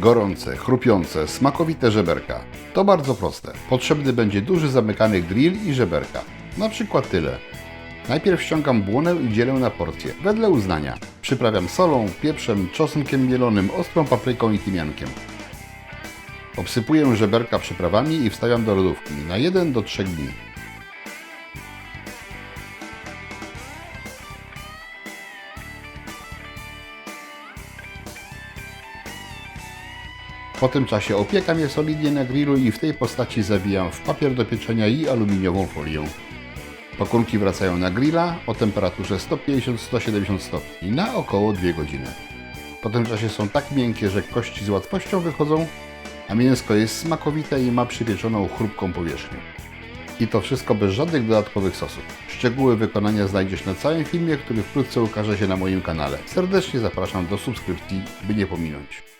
Gorące, chrupiące, smakowite żeberka. To bardzo proste. Potrzebny będzie duży zamykany grill i żeberka. Na przykład tyle. Najpierw ściągam błonę i dzielę na porcje, wedle uznania. Przyprawiam solą, pieprzem, czosnkiem mielonym, ostrą papryką i tymiankiem. Obsypuję żeberka przyprawami i wstawiam do lodówki na 1 do 3 dni. Po tym czasie opiekam je solidnie na grillu i w tej postaci zawijam w papier do pieczenia i aluminiową folię. Pakunki wracają na grilla o temperaturze 150-170 stopni na około 2 godziny. Po tym czasie są tak miękkie, że kości z łatwością wychodzą, a mięsko jest smakowite i ma przypieczoną chrupką powierzchnię. I to wszystko bez żadnych dodatkowych sosów. Szczegóły wykonania znajdziesz na całym filmie, który wkrótce ukaże się na moim kanale. Serdecznie zapraszam do subskrypcji, by nie pominąć.